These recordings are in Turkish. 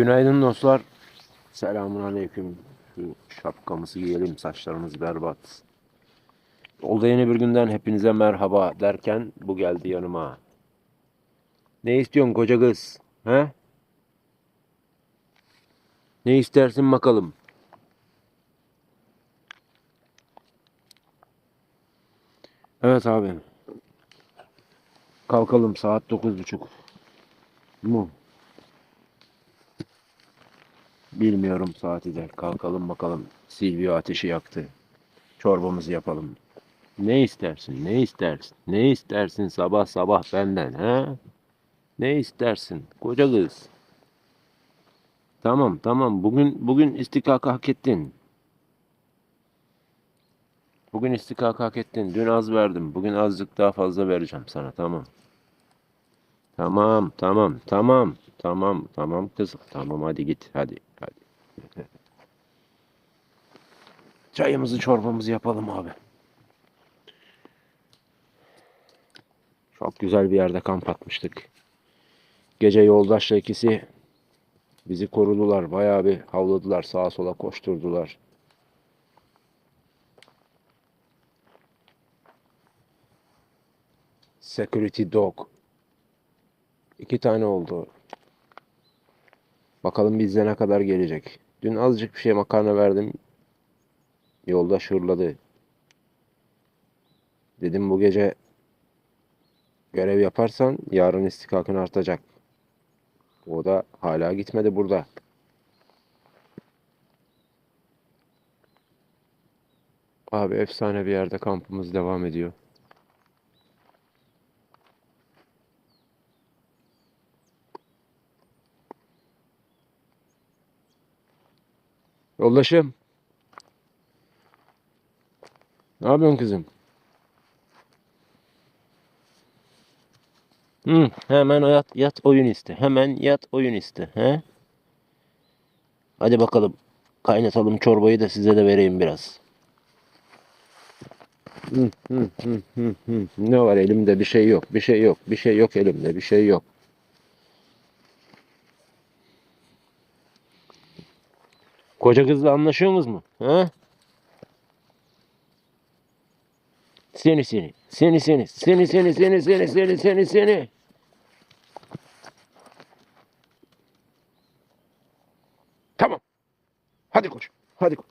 Günaydın dostlar. Selamun aleyküm. Şu şapkamızı giyelim. Saçlarımız berbat. Oldu yeni bir günden hepinize merhaba derken bu geldi yanıma. Ne istiyorsun koca kız? He? Ne istersin bakalım? Evet abi. Kalkalım saat dokuz buçuk. Mu? Bilmiyorum saati de. Kalkalım bakalım. Silvio ateşi yaktı. Çorbamızı yapalım. Ne istersin? Ne istersin? Ne istersin sabah sabah benden ha? Ne istersin? Koca kız. Tamam tamam. Bugün bugün istikakı hak ettin. Bugün istikakı hak ettin. Dün az verdim. Bugün azıcık daha fazla vereceğim sana. Tamam. Tamam, tamam, tamam, tamam, tamam kızım. Tamam hadi git, hadi, hadi. Çayımızı, çorbamızı yapalım abi. Çok güzel bir yerde kamp atmıştık. Gece yoldaşla ikisi bizi korudular. Bayağı bir havladılar, sağa sola koşturdular. Security dog. İki tane oldu. Bakalım bizde ne kadar gelecek. Dün azıcık bir şey makarna verdim. Yolda şurladı. Dedim bu gece görev yaparsan yarın istikakın artacak. O da hala gitmedi burada. Abi efsane bir yerde kampımız devam ediyor. Yoldaşım. Ne yapıyorsun kızım? Hı, hemen yat, yat oyun iste. Hemen yat oyun iste. He? Hadi bakalım. Kaynatalım çorbayı da size de vereyim biraz. Hı, hı, hı, hı, hı. Ne var elimde bir şey yok. Bir şey yok. Bir şey yok elimde. Bir şey yok. Koca kızla anlaşıyorsunuz mu? Ha? Seni seni. Seni seni. Seni seni seni seni seni seni seni. Tamam. Hadi koş. Hadi koş.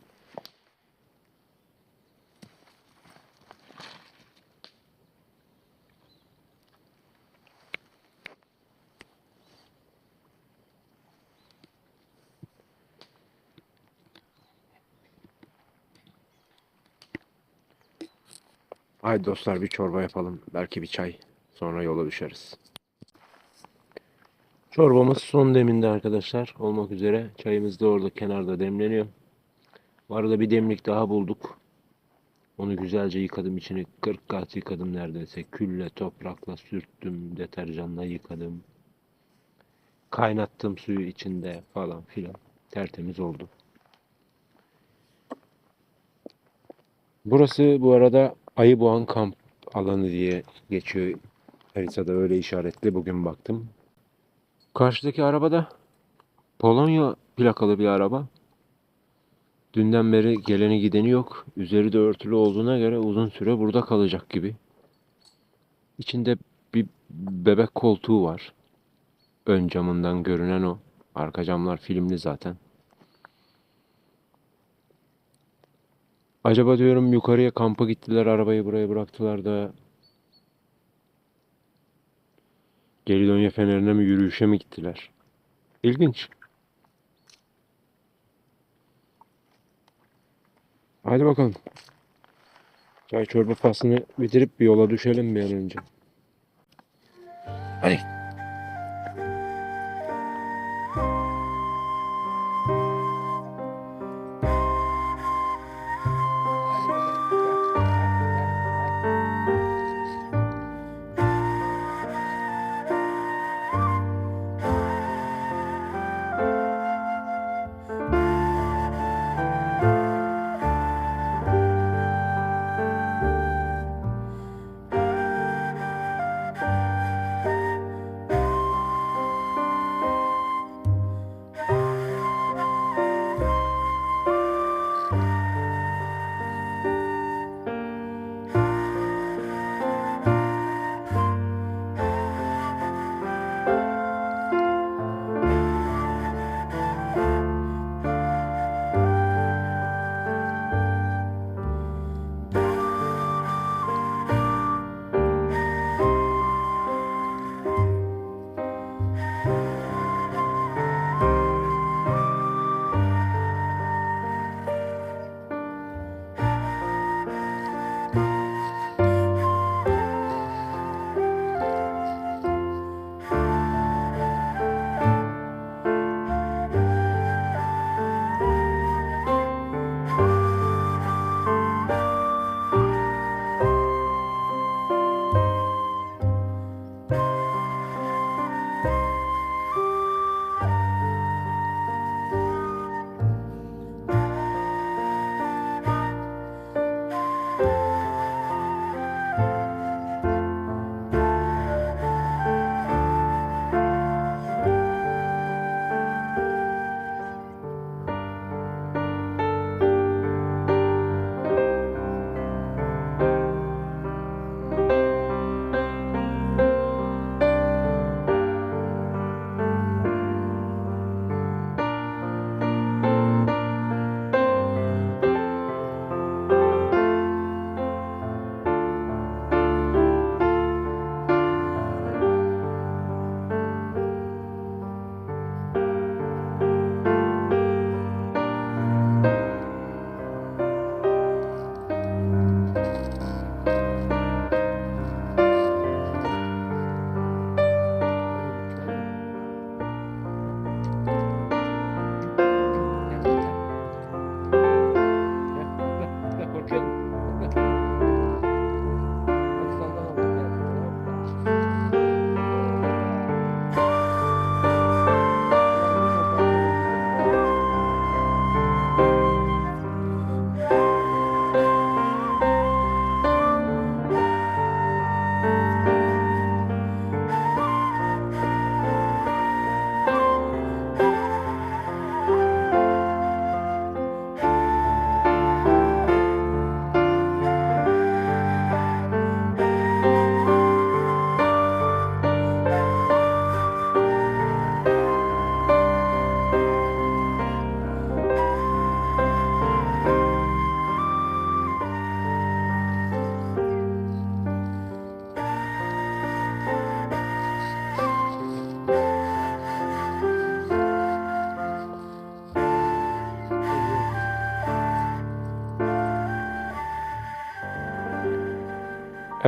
Haydi dostlar bir çorba yapalım. Belki bir çay. Sonra yola düşeriz. Çorbamız son deminde arkadaşlar. Olmak üzere. Çayımız da orada kenarda demleniyor. Bu arada bir demlik daha bulduk. Onu güzelce yıkadım. içini 40 kat yıkadım neredeyse. Külle, toprakla sürttüm. Deterjanla yıkadım. Kaynattım suyu içinde falan filan. Tertemiz oldu. Burası bu arada Ayıboğan kamp alanı diye geçiyor. Haritada öyle işaretli. Bugün baktım. Karşıdaki araba da Polonya plakalı bir araba. Dünden beri geleni gideni yok. Üzeri de örtülü olduğuna göre uzun süre burada kalacak gibi. İçinde bir bebek koltuğu var. Ön camından görünen o. Arka camlar filmli zaten. Acaba diyorum yukarıya kampa gittiler, arabayı buraya bıraktılar da Gelidonya Feneri'ne mi yürüyüşe mi gittiler? İlginç. Hadi bakalım. Çay çorba faslını bitirip bir yola düşelim bir an önce. Hadi.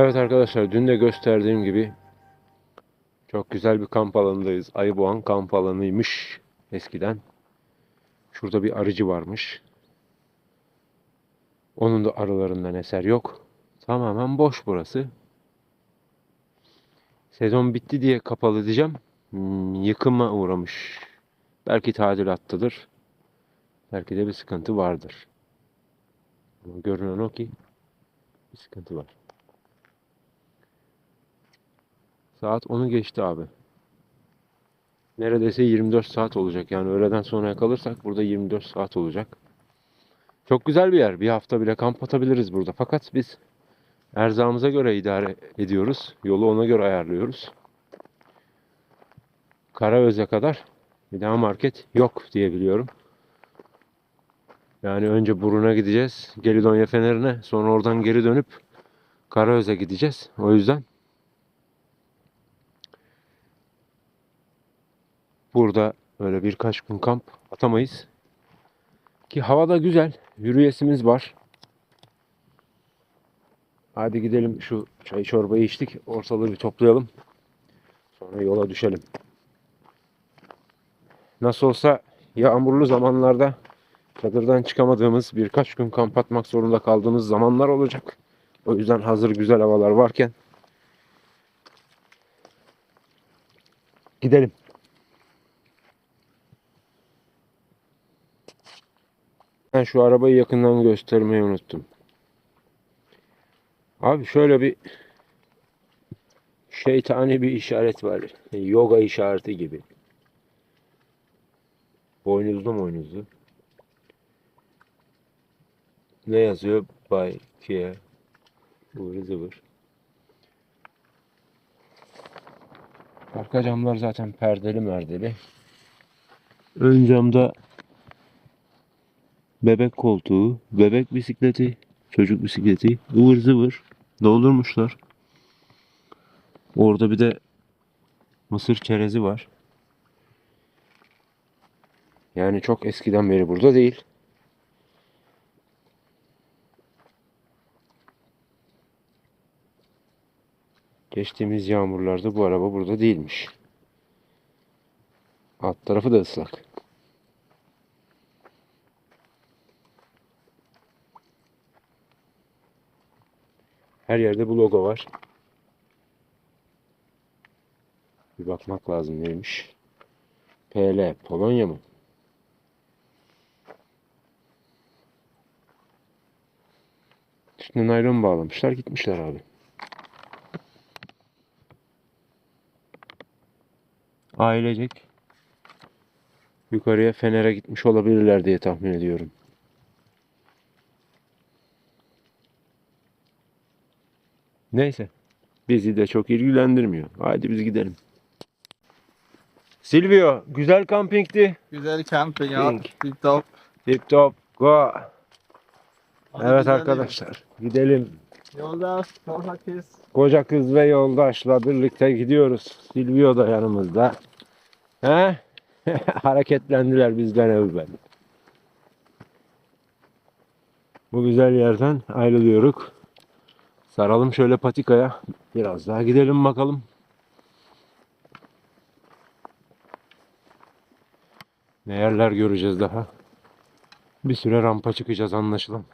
Evet arkadaşlar dün de gösterdiğim gibi çok güzel bir kamp alanındayız. Ayıboğan kamp alanıymış eskiden. Şurada bir arıcı varmış. Onun da arılarından eser yok. Tamamen boş burası. Sezon bitti diye kapalı diyeceğim. Hmm, yıkıma uğramış. Belki tadilattadır. Belki de bir sıkıntı vardır. Ama görünen o ki bir sıkıntı var. Saat 10'u geçti abi. Neredeyse 24 saat olacak. Yani öğleden sonraya kalırsak burada 24 saat olacak. Çok güzel bir yer. Bir hafta bile kamp atabiliriz burada. Fakat biz erzağımıza göre idare ediyoruz. Yolu ona göre ayarlıyoruz. Karaöz'e kadar bir daha market yok diye biliyorum. Yani önce Burun'a gideceğiz. Gelidonya Feneri'ne. Sonra oradan geri dönüp Karaöz'e gideceğiz. O yüzden burada öyle birkaç gün kamp atamayız. Ki hava da güzel. Yürüyesimiz var. Hadi gidelim şu çay çorbayı içtik. Ortalığı bir toplayalım. Sonra yola düşelim. Nasıl olsa yağmurlu zamanlarda çadırdan çıkamadığımız birkaç gün kamp atmak zorunda kaldığımız zamanlar olacak. O yüzden hazır güzel havalar varken gidelim. Ben şu arabayı yakından göstermeyi unuttum. Abi şöyle bir şeytani bir işaret var. Yoga işareti gibi. Boynuzlu boynuzlu. Ne yazıyor? Bay Kia. Ivır zıvır. Arka camlar zaten perdeli merdeli. Ön camda bebek koltuğu, bebek bisikleti, çocuk bisikleti, ıvır zıvır doldurmuşlar. Orada bir de mısır çerezi var. Yani çok eskiden beri burada değil. Geçtiğimiz yağmurlarda bu araba burada değilmiş. Alt tarafı da ıslak. Her yerde bu logo var. Bir bakmak lazım neymiş. PL Polonya mı? Üstüne naylon bağlamışlar gitmişler abi. Ailecek yukarıya Fener'e gitmiş olabilirler diye tahmin ediyorum. Neyse. Bizi de çok ilgilendirmiyor. Haydi biz gidelim. Silvio, güzel kampingti. Güzel camping ya. Tip top. Tip top, go. Hadi Evet gidelim. arkadaşlar, gidelim. Yolda Portekiz. Koca kız ve yoldaşla birlikte gidiyoruz. Silvio da yanımızda. He? Hareketlendiler bizden evvel. Bu güzel yerden ayrılıyoruz. Saralım şöyle patikaya. Biraz daha gidelim bakalım. Ne yerler göreceğiz daha. Bir süre rampa çıkacağız anlaşılan.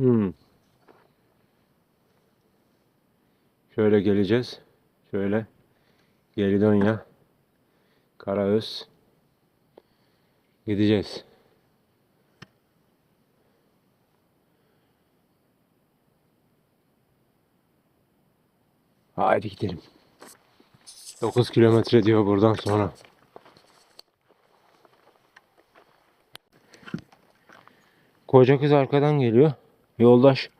Hmm. Şöyle geleceğiz. Şöyle. Gelidonya. Karaöz. Gideceğiz. Haydi gidelim. 9 kilometre diyor buradan sonra. Koca kız arkadan geliyor. Yoldaş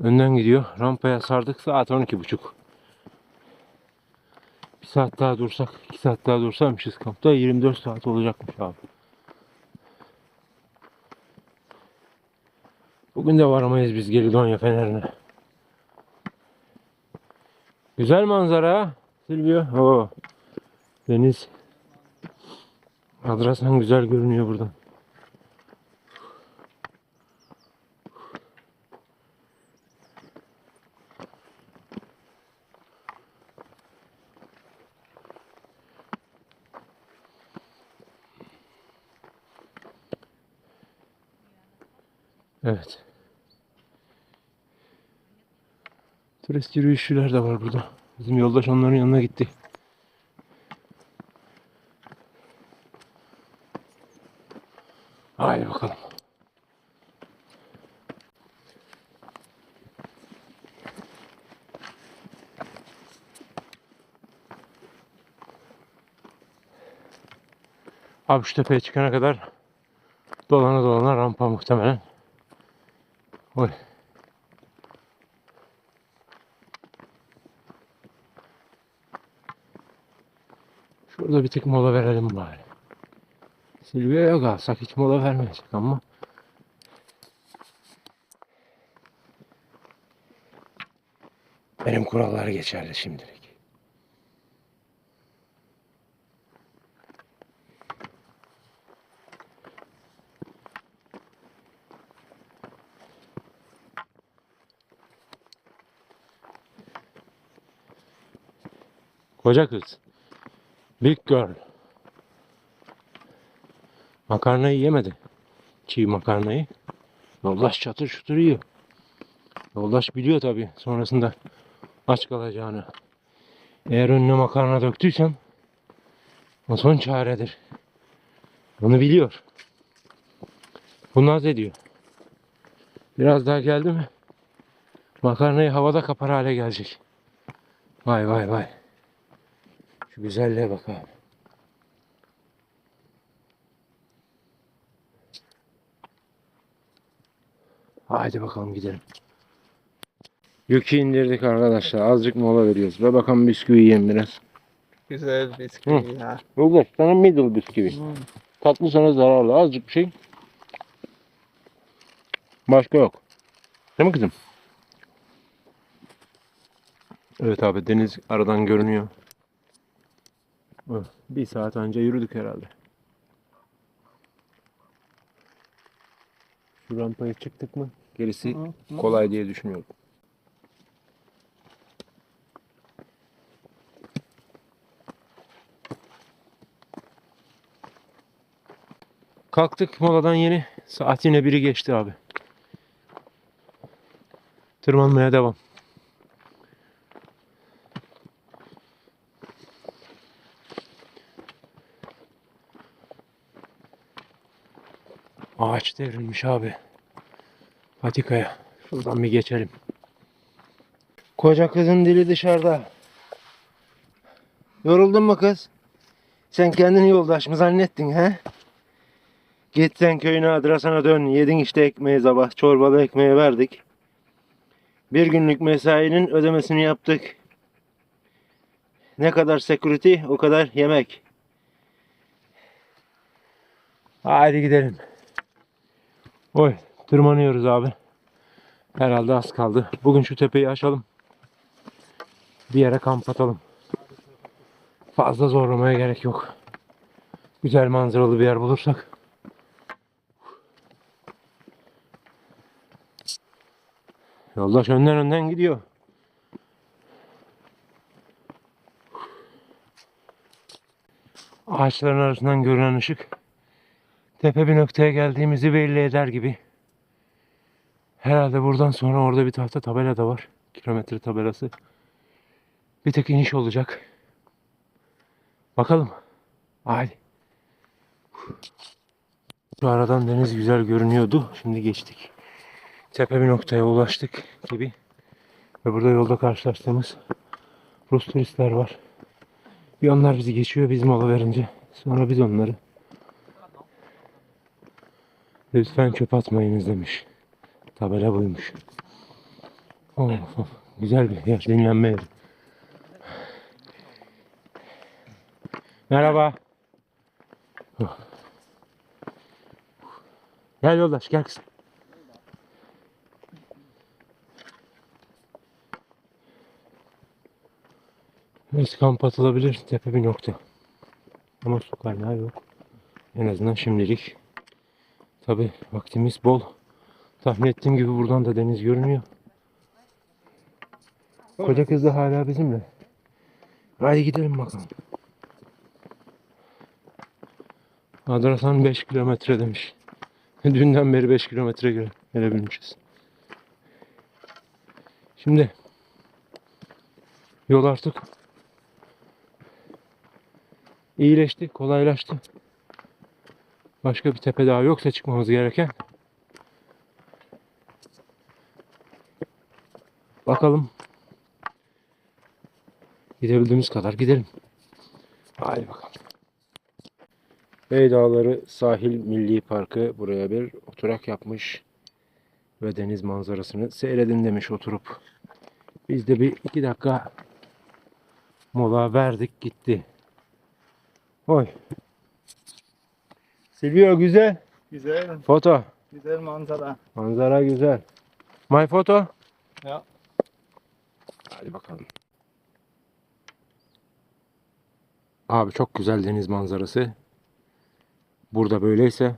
önden gidiyor. Rampaya sardık saat 12.30. Bir saat daha dursak, iki saat daha dursaymışız kampta 24 saat olacakmış abi. Bugün de varamayız biz Gelidonya Fener'ine. Güzel manzara Silvio. Oo. Deniz. Adrasan güzel görünüyor buradan. Evet. Turist yürüyüşçüler de var burada. Bizim yoldaş onların yanına gitti. Haydi bakalım. Abi şu tepeye çıkana kadar dolana dolana rampa muhtemelen. Oy. Şurada bir tık mola verelim bari. Silvio'ya kalsak hiç mola vermeyecek ama. Benim kurallar geçerli şimdilik. Koca kız. Big girl. Makarnayı yemedi. Çiğ makarnayı. Yoldaş çatır çutur yiyor. Yoldaş biliyor tabi sonrasında aç kalacağını. Eğer önüne makarna döktüysen o son çaredir. Onu biliyor. Bu naz ediyor. Biraz daha geldi mi makarnayı havada kapar hale gelecek. Vay vay vay. Şu güzelliğe bak abi. Haydi bakalım gidelim. Yükü indirdik arkadaşlar. Azıcık mola veriyoruz. Ve bakalım bisküvi yiyin biraz. Güzel bisküvi ya. Yoldaş sana middle bisküvi. Hmm. Tatlı sana zararlı. Azıcık bir şey. Başka yok. Değil mi kızım? Evet abi deniz aradan görünüyor. Bir saat önce yürüdük herhalde. Şu rampaya çıktık mı gerisi kolay diye düşünüyorum. Kalktık moladan yeni. Saat yine biri geçti abi. Tırmanmaya devam. Ağaç devrilmiş abi. Patikaya. Şuradan bir geçelim. Koca kızın dili dışarıda. Yoruldun mu kız? Sen kendini yoldaş mı zannettin he? Git sen köyüne adrasana dön. Yedin işte ekmeği sabah. Çorbalı ekmeği verdik. Bir günlük mesainin ödemesini yaptık. Ne kadar security o kadar yemek. Haydi gidelim. Oy tırmanıyoruz abi. Herhalde az kaldı. Bugün şu tepeyi aşalım. Bir yere kamp atalım. Fazla zorlamaya gerek yok. Güzel manzaralı bir yer bulursak. Yoldaş önden önden gidiyor. Ağaçların arasından görünen ışık tepe bir noktaya geldiğimizi belli eder gibi. Herhalde buradan sonra orada bir tahta tabela da var. Kilometre tabelası. Bir tek iniş olacak. Bakalım. Hadi. Şu aradan deniz güzel görünüyordu. Şimdi geçtik. Tepe bir noktaya ulaştık gibi. Ve burada yolda karşılaştığımız Rus turistler var. Bir onlar bizi geçiyor biz mola verince. Sonra biz onları. Lütfen çöp atmayınız demiş. Tabela buymuş. Of, of. Güzel bir yer. Dinlenme yeri. Merhaba. Oh. Gel yoldaş gel kızım. Burası kamp atılabilir tepe bir nokta. Ama su kaynağı yok. En azından şimdilik. Tabi vaktimiz bol. Tahmin ettiğim gibi buradan da deniz görünüyor. Koca kız da hala bizimle. Hadi gidelim bakalım. Adrasan 5 kilometre demiş. Dünden beri 5 kilometre gele- gelebilmişiz. Şimdi yol artık iyileşti, kolaylaştı. Başka bir tepe daha yoksa çıkmamız gereken. Bakalım. Gidebildiğimiz kadar gidelim. Hadi bakalım. Bey Dağları Sahil Milli Parkı buraya bir oturak yapmış ve deniz manzarasını seyredin demiş oturup. Biz de bir iki dakika mola verdik gitti. Oy. Silvio güzel. Güzel, Foto. güzel manzara. Manzara güzel. My foto. Ya. Hadi bakalım. Abi çok güzel deniz manzarası. Burada böyleyse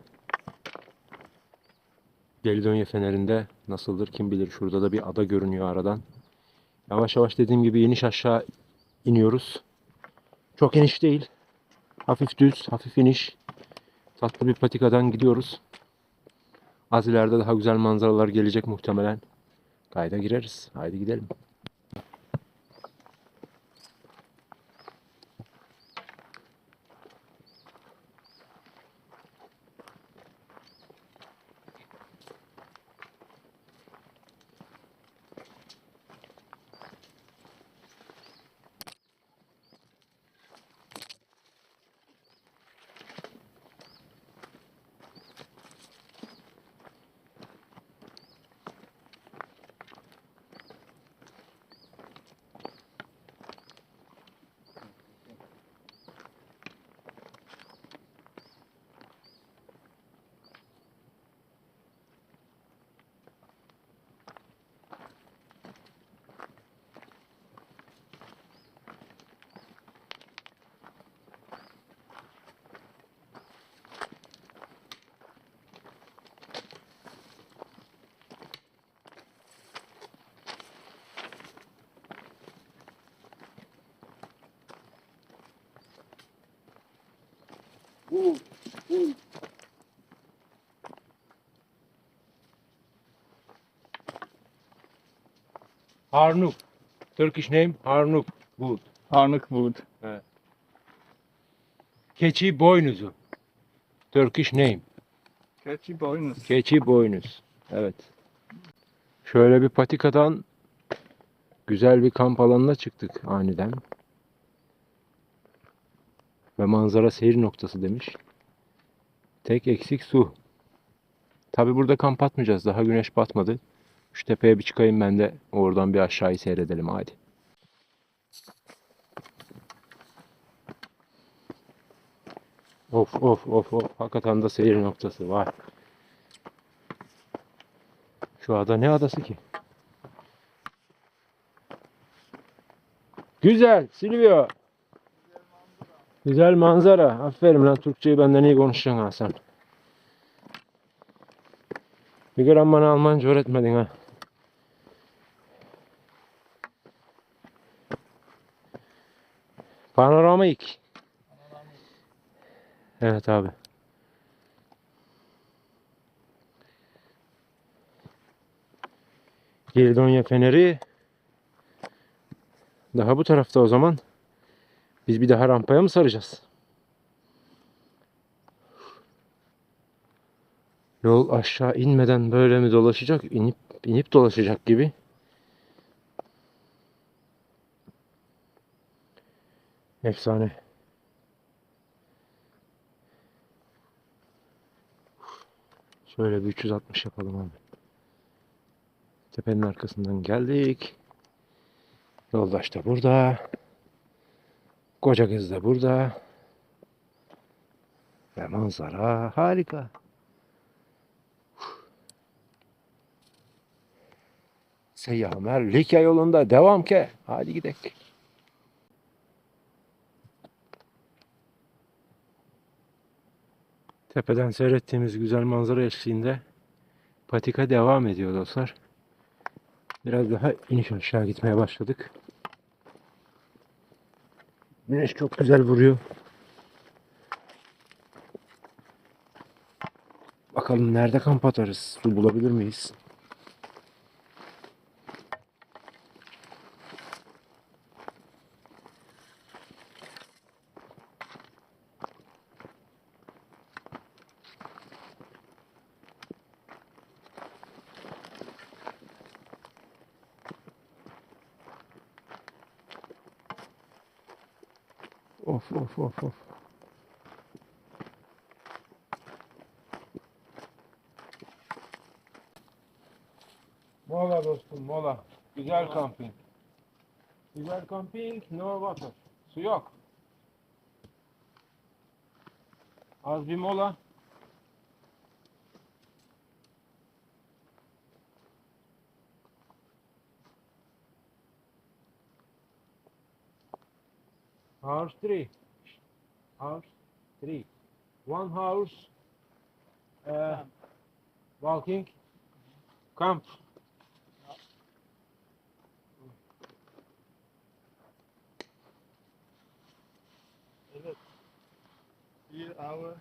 Gelidonya Feneri'nde nasıldır kim bilir. Şurada da bir ada görünüyor aradan. Yavaş yavaş dediğim gibi iniş aşağı iniyoruz. Çok iniş değil. Hafif düz, hafif iniş. Tatlı bir patikadan gidiyoruz. Az ileride daha güzel manzaralar gelecek muhtemelen. Kayda gireriz. Haydi gidelim. Harnuk. Turkish name Harnuk. Good. Arnavutwood. Keçi boynuzu. Turkish name. Keçi boynuz. Keçi boynuz. Evet. Şöyle bir patikadan güzel bir kamp alanına çıktık aniden. Ve manzara seyir noktası demiş. Tek eksik su. Tabi burada kamp atmayacağız. Daha güneş batmadı. Şu tepeye bir çıkayım ben de oradan bir aşağıyı seyredelim hadi. Of of of of. Hakikaten de seyir noktası var. Şu ada ne adası ki? Güzel Silvio. Güzel manzara. Aferin lan Türkçeyi benden iyi konuşacaksın ha sen. Bir gram bana Almanca öğretmedin ha. Panoramik. Evet abi. Girdonya Feneri. Daha bu tarafta o zaman. Biz bir daha rampaya mı saracağız? Yol aşağı inmeden böyle mi dolaşacak? İnip inip dolaşacak gibi. Efsane. Şöyle bir 360 yapalım abi. Tepenin arkasından geldik. Yoldaş da burada. Koca kız da burada. Ve manzara harika. Seyyah Ömer Likya yolunda devam ke. Hadi gidelim. Tepeden seyrettiğimiz güzel manzara eşliğinde patika devam ediyor dostlar. Biraz daha iniş aşağı gitmeye başladık. Güneş çok güzel vuruyor. Bakalım nerede kamp atarız? Su bulabilir miyiz? of. Mola dostum mola. Güzel kamping. Güzel kamping no water. Su yok. Az bir mola. House 3. House three, one house. uh, walking camp. Evet. Bir hour.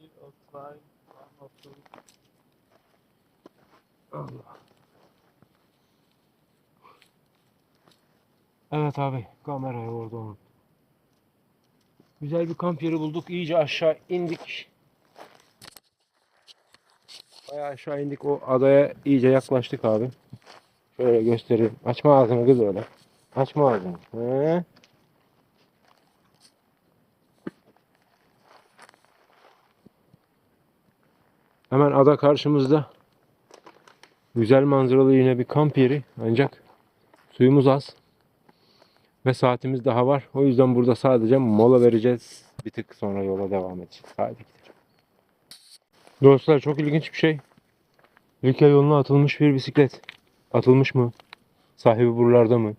Bir of one or two. Oh, Allah. Evet abi kamerayı orada unut. Güzel bir kamp yeri bulduk. İyice aşağı indik. Bayağı aşağı indik. O adaya iyice yaklaştık abi. Şöyle göstereyim. Açma ağzını kız öyle. Açma ağzını. He? Hemen ada karşımızda. Güzel manzaralı yine bir kamp yeri. Ancak suyumuz az. Ve saatimiz daha var. O yüzden burada sadece mola vereceğiz. Bir tık sonra yola devam edeceğiz. Hadi gidelim. Dostlar çok ilginç bir şey. Likya yoluna atılmış bir bisiklet. Atılmış mı? Sahibi buralarda mı?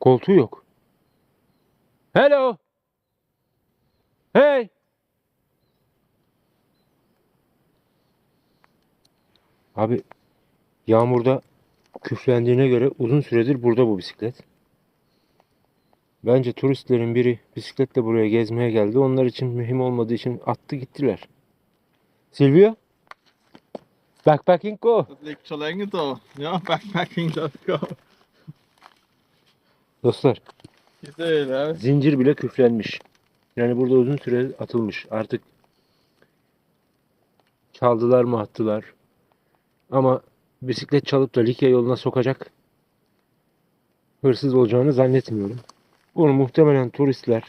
Koltuğu yok. Hello. Hey. Abi yağmurda küflendiğine göre uzun süredir burada bu bisiklet. Bence turistlerin biri bisikletle buraya gezmeye geldi. Onlar için mühim olmadığı için attı gittiler. Silvio? Backpacking go. Dat ligt zo länge da. Ja, backpacking does go. Dostlar Güzel ha. zincir bile küflenmiş. Yani burada uzun süre atılmış. Artık çaldılar mı attılar. Ama bisiklet çalıp da Likya yoluna sokacak hırsız olacağını zannetmiyorum. Bunu muhtemelen turistler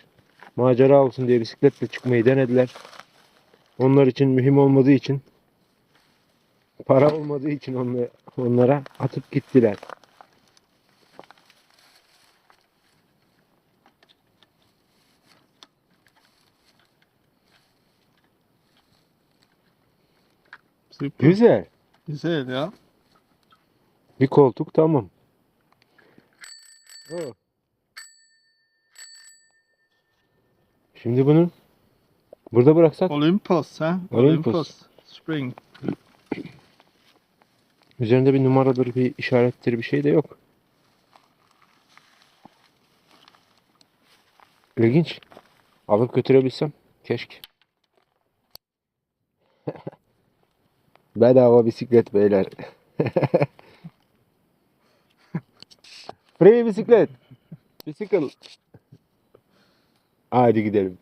macera olsun diye bisikletle çıkmayı denediler. Onlar için mühim olmadığı için para olmadığı için onla- onlara atıp gittiler. Super. Güzel. Güzel ya. Bir koltuk tamam. Oh. Şimdi bunu burada bıraksak Olympus ha. Olympus. Spring. üzerinde bir numaradır, bir işarettir, bir şey de yok. İlginç. Alıp götürebilsem keşke. Bedava bisiklet beyler. Free bisiklet. Bisiklet. Haydi gidelim.